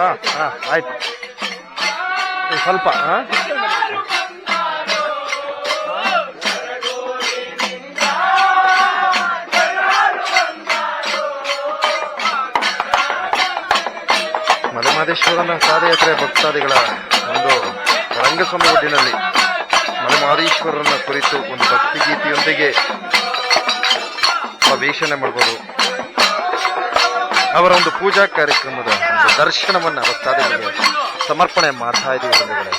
ಹಾ ಹಾ, ಆಯ್ತು. ಸ್ವಲ್ಪ, ಹಾ? ಮಲೆಮಹದೇಶ್ವರನ ಪಾದಯಾತ್ರೆ ಭಕ್ತಾದಿಗಳ ಒಂದು ರಂಗಸ್ವಾಮಿ ಒಡ್ಡಿನಲ್ಲಿ ಮಲೆಮಹದೇಶ್ವರನ ಕುರಿತು ಒಂದು ಭಕ್ತಿಗೀತೆಯೊಂದಿಗೆ ಗೀತೆಯೊಂದಿಗೆ ವೀಕ್ಷಣೆ ಮಾಡ್ಬೋದು. ಅವರ ಒಂದು ಪೂಜಾ ಕಾರ್ಯಕ್ರಮದ ಒಂದು ದರ್ಶನವನ್ನು ಭಕ್ತಾದಿಗಳಿಗೆ ಸಮರ್ಪಣೆ ಮಾಡ್ತಾ ಇದ್ದೀವಿ ಬಂಧುಗಳೇ.